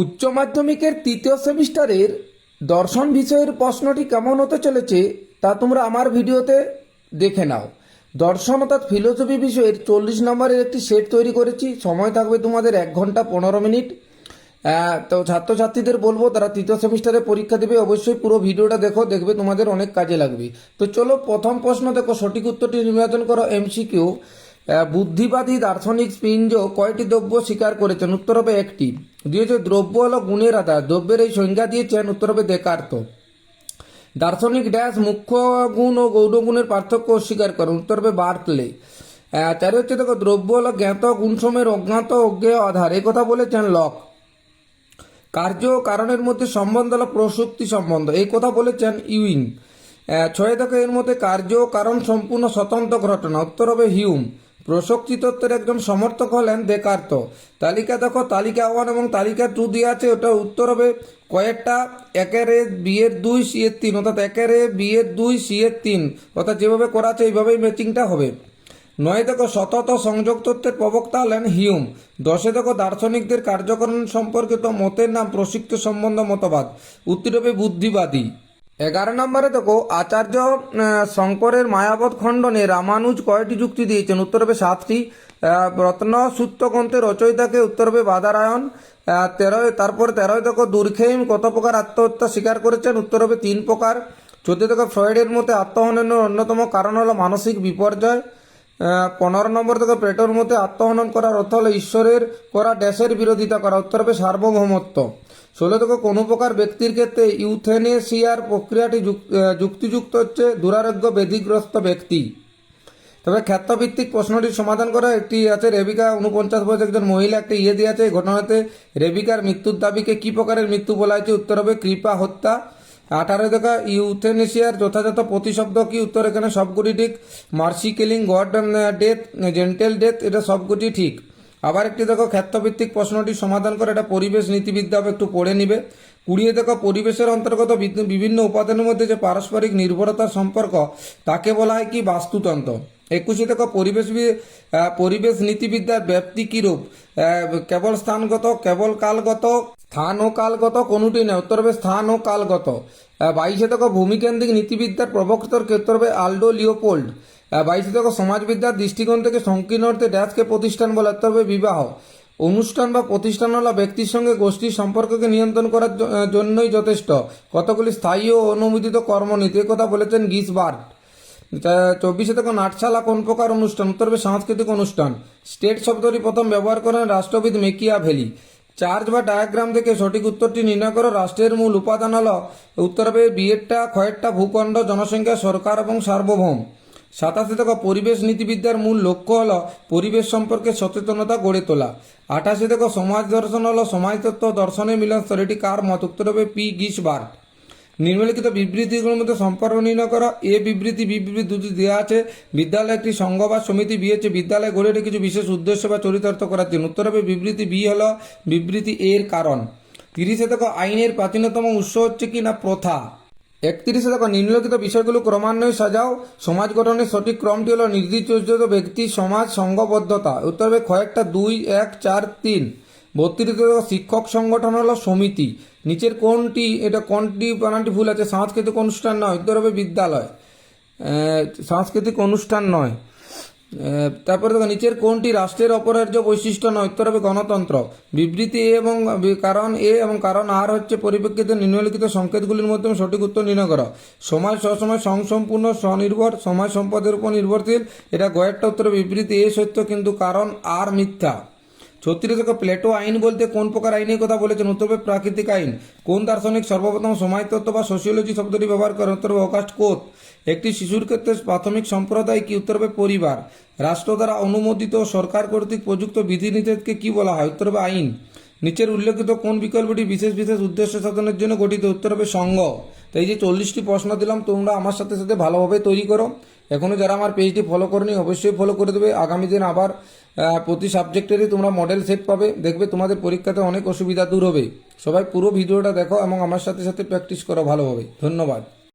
উচ্চ মাধ্যমিকের তৃতীয় সেমিস্টারের দর্শন বিষয়ের প্রশ্নটি কেমন হতে চলেছে, তা তোমরা আমার ভিডিওতে দেখে নাও। দর্শন অর্থাৎ ফিলোসফি বিষয়ের চল্লিশ নম্বরের একটি সেট তৈরি করেছি। সময় থাকবে তোমাদের এক ঘণ্টা পনেরো মিনিট। তো ছাত্রছাত্রীদের বলব, তারা তৃতীয় সেমিস্টারে পরীক্ষা দেবে, অবশ্যই পুরো ভিডিওটা দেখো, দেখবে তোমাদের অনেক কাজে লাগবে। তো চলো প্রথম প্রশ্ন দেখো, সঠিক উত্তরটি নির্বাচন করো এমসিকিউ বুদ্ধিবাদী দার্শনিক স্পিঞ্জ কয়টি দ্রব্য স্বীকার করেছেন? উত্তর হবে একটি। দিয়েছে দ্রব্য হলো গুণের আধার দ্রব্যের এই সংজ্ঞা দিয়েছেন উত্তর হবে দেকার্ত দার্শনিক ড্যাশ মুখ্য গুণ ও গৌণ গুণের পার্থক্য অস্বীকার করেন। উত্তর হবে বার্কলে চারি হচ্ছে দেখো, দ্রব্য হলো জ্ঞাত গুণসমের অজ্ঞাত, অজ্ঞেয় আধার। এই কথা বলেছেন লক। কার্য ও কারণের মধ্যে সম্বন্ধ হলো প্রসূক্তি সম্বন্ধ। এই কথা বলেছেন ইউইং ছয় দেখো, এর মধ্যে কার্য ও কারণ সম্পূর্ণ স্বতন্ত্র ঘটনা। উত্তর হবে হিউম। প্রসক্তি তত্ত্বের একজন সমর্থক হলেন দেকার্ত তালিকা দেখো, তালিকা ওয়ান এবং তালিকা টু দিয়ে আছে, ওটা উত্তর হবে কয়েকটা, একের এ বিয়ের দুই, সি এর তিন, অর্থাৎ একের এ বিয়ের দুই, সি এর তিন, অর্থাৎ যেভাবে করা আছে এইভাবেই ম্যাচিংটা হবে। নয় দেখো, সতত সংযোগ তত্ত্বের প্রবক্তা হলেন হিউম। দশে দেখো, দার্শনিকদের কার্যকরণ সম্পর্কিত মতের নাম প্রসিক্ত সম্বন্ধ মতবাদ। উত্তর হবে বুদ্ধিবাদী। এগারো নম্বরে দেখো, আচার্য শঙ্করের মায়াবত খণ্ডনে রামানুজ কয়টি যুক্তি দিয়েছেন? উত্তরবে সাতটি। রত্ন রত্ন সূত্রগ্রন্থের রচয়িতাকে উত্তর হবে বাদারায়ণ। তেরোয় তারপর তেরোয় দেখো, দুর্খেইম কত প্রকার আত্মহত্যা স্বীকার করেছেন? উত্তরবে তিন প্রকার। চোদ্দ দেখো, ফ্রয়েডের মতে আত্মহননের অন্যতম কারণ হলো মানসিক বিপর্যয়। পনেরো নম্বর থেকে প্লেটোর মতে আত্মহনন করার অর্থ হলো ঈশ্বরের করা ড্যাশের বিরোধিতা করা। উত্তর হবে সার্বভৌমত্ব। ষোলো থেকে কোনো প্রকার ব্যক্তির ক্ষেত্রে ইউথেনেসিয়ার প্রক্রিয়াটি যুক- যুক্তিযুক্ত হচ্ছে দুরারোগ্য ব্যাধিগ্রস্ত ব্যক্তি। তবে খ্যাতভিত্তিক প্রশ্নটির সমাধান করা একটি আছে রেবিকা উনপঞ্চাশ বছর একজন মহিলা একটা ইয়ে দিয়ে আছে এই ঘটনাতে রেবিকার মৃত্যুর দাবিকে কি প্রকারের মৃত্যু বলা হয়েছে? উত্তর হবে কৃপা হত্যা। আঠারো দেখা ইউথেনেশিয়ার যথাযথ প্রতিশব্দ কি? উত্তর এখানে সবগুলি ঠিক। Mercy killing good death, gentle death, এটা সবগুলি ঠিক। আবার একটি দেখো, ক্ষেত্রভিত্তিক প্রশ্নটি সমাধান করে এটা পরিবেশ নীতিবিদ্যা একটু পড়ে নিবে। কুড়িয়ে দেখো, পরিবেশের অন্তর্গত বিভিন্ন উপাদানের মধ্যে যে পারস্পরিক নির্ভরতার সম্পর্ক, তাকে বলা হয় কি? বাস্তুতন্ত্র। একুশে দেখো, পরিবেশ পরিবেশ নীতিবিদ্যার ব্যাপ্তি কিরূপ? কেবল স্থানগত, কেবল কালগত স্থান ও কালগত কোনটি নয় উত্তর হবে স্থান ও কালগত বাইশে দেখো ভূমিকেন্দ্রিক নীতিবিদ্যার প্রবক্তর ক্ষেত্র হবে আলডো লিওপোল্ড। বাইশে দেখো সমাজবিদ্যার দৃষ্টিকোণ থেকে সংকীর্ণ অর্থে ড্যাশকে প্রতিষ্ঠান বলে, উত্তর হবে বিবাহ। অনুষ্ঠান বা প্রতিষ্ঠান হলো ব্যক্তির সঙ্গে গোষ্ঠীর সম্পর্ককে নিয়ন্ত্রণ করার জন্যই যথেষ্ট। কতগুলি স্থায়ী ও অনুমোদিত কর্মনীতি কথা বলেছেন গিসবার্ট। চব্বিশে দেখো নাটশালা কোন প্রকার অনুষ্ঠান? উত্তর সাংস্কৃতিক অনুষ্ঠান। স্টেট শব্দটি প্রথম ব্যবহার করেন রাষ্ট্রবিদ মেকিয়া ভ্যালি চার্জ বা ডায়াগ্রাম থেকে সঠিক উত্তরটি নির্ণয় করো। রাষ্ট্রের মূল উপাদান হল, উত্তর হবে বিয়েরটা, ক্ষয়েরটা, ভূখণ্ড, জনসংখ্যা, সরকার এবং সার্বভৌম। সাতাশে দেখো পরিবেশ নীতিবিদ্যার মূল লক্ষ্য হল পরিবেশ সম্পর্কে সচেতনতা গড়ে তোলা। আঠাশে থেকে সমাজ দর্শন হল, সমাজতত্ত্ব দর্শনে মিলন এটি কার মত? উত্তর হবে পি গিসবার্ট। নিম্নলিখিত বিবৃতিগুলোর মধ্যে সম্পর্ক নির্ণয় করা। এ বিবৃতি বিবৃতি দুটি দেওয়া আছে। বিদ্যালয়ে একটি সংঘ বা সমিতি বিয়েছে বিদ্যালয়ে গড়ে ওঠে কিছু বিশেষ উদ্দেশ্য বা চরিতার্থ করার জন্য উত্তর হবে বিবৃতি বি হল বিবৃতি এর কারণ। তিরিশে দেখো, আইনের প্রাচীনতম উৎস হচ্ছে কি না? প্রথা। একত্রিশে দেখো নিম্নলিখিত বিষয়গুলো ক্রমান্বয়ে সাজাও। সমাজ গঠনের সঠিক ক্রমটি হল নির্দিষ্ট ব্যক্তি, সমাজ সংঘবদ্ধতা উত্তর হবে, কয়েকটা, দুই, এক, চার, তিন। বত্রিশে শিক্ষক সংগঠন হলো সমিতি। নিচের কোনটি, এটা কোনটি বানানটি ভুল আছে? সাংস্কৃতিক অনুষ্ঠান নয়, উত্তর হবে বিদ্যালয়। সাংস্কৃতিক অনুষ্ঠান নয়। তারপরে দেখো, নিচের কোনটি রাষ্ট্রের অপরাজ্য বৈশিষ্ট্য নয়, উত্তর হবে গণতন্ত্র। বিবৃতি এ এবং কারণ এ এবং কারণ আর হচ্ছে পরিপ্রেক্ষিতে নিম্নলিখিত সংকেতগুলির মাধ্যমে সঠিক উত্তর নির্ণয় করা। সমাজ সবসময় সংসম্পূর্ণ, স্বনির্ভর, সমাজ সম্পদের উপর নির্ভরশীল। এটা গয়েরটা উত্তরে বিবৃতি এ সত্য, কিন্তু কারণ আর মিথ্যা। ছত্রিশ প্লেটো আইন বলতে কোন প্রকার আইনের কথা বলেছেন? উত্তরবে প্রাকৃতিক আইন। কোন দার্শনিক সর্বপ্রথম সমাজতত্ত্ব বা সোশিওলজি শব্দটি ব্যবহার করেন? উত্তর হবে অকাস্ট কোত একটি শিশুর ক্ষেত্রে প্রাথমিক সম্প্রদায় কি? উত্তরবে পরিবার। রাষ্ট্র দ্বারা অনুমোদিত সরকার কর্তৃক প্রযুক্ত বিধিনিষেধকে কি বলা হয়? উত্তরবে আইন। নিচের উল্লেখিত কোন বিকল্পটি বিশেষ বিশেষ উদ্দেশ্য সাধনের জন্য গঠিত? উত্তর হবে সঙ্গ। তো এই যে চল্লিশটি প্রশ্ন দিলাম, তোমরা আমার সাথে সাথে ভালোভাবে তৈরি করো। এখনও যারা আমার পেজটি ফলো করনি, অবশ্যই ফলো করে দেবে। আগামী দিন আবার প্রতি সাবজেক্টেরই তোমরা মডেল সেট পাবে। দেখবে তোমাদের পরীক্ষাতে অনেক অসুবিধা দূর হবে। সবাই পুরো ভিডিওটা দেখো এবং আমার সাথে সাথে প্র্যাকটিস করো ভালোভাবে। ধন্যবাদ।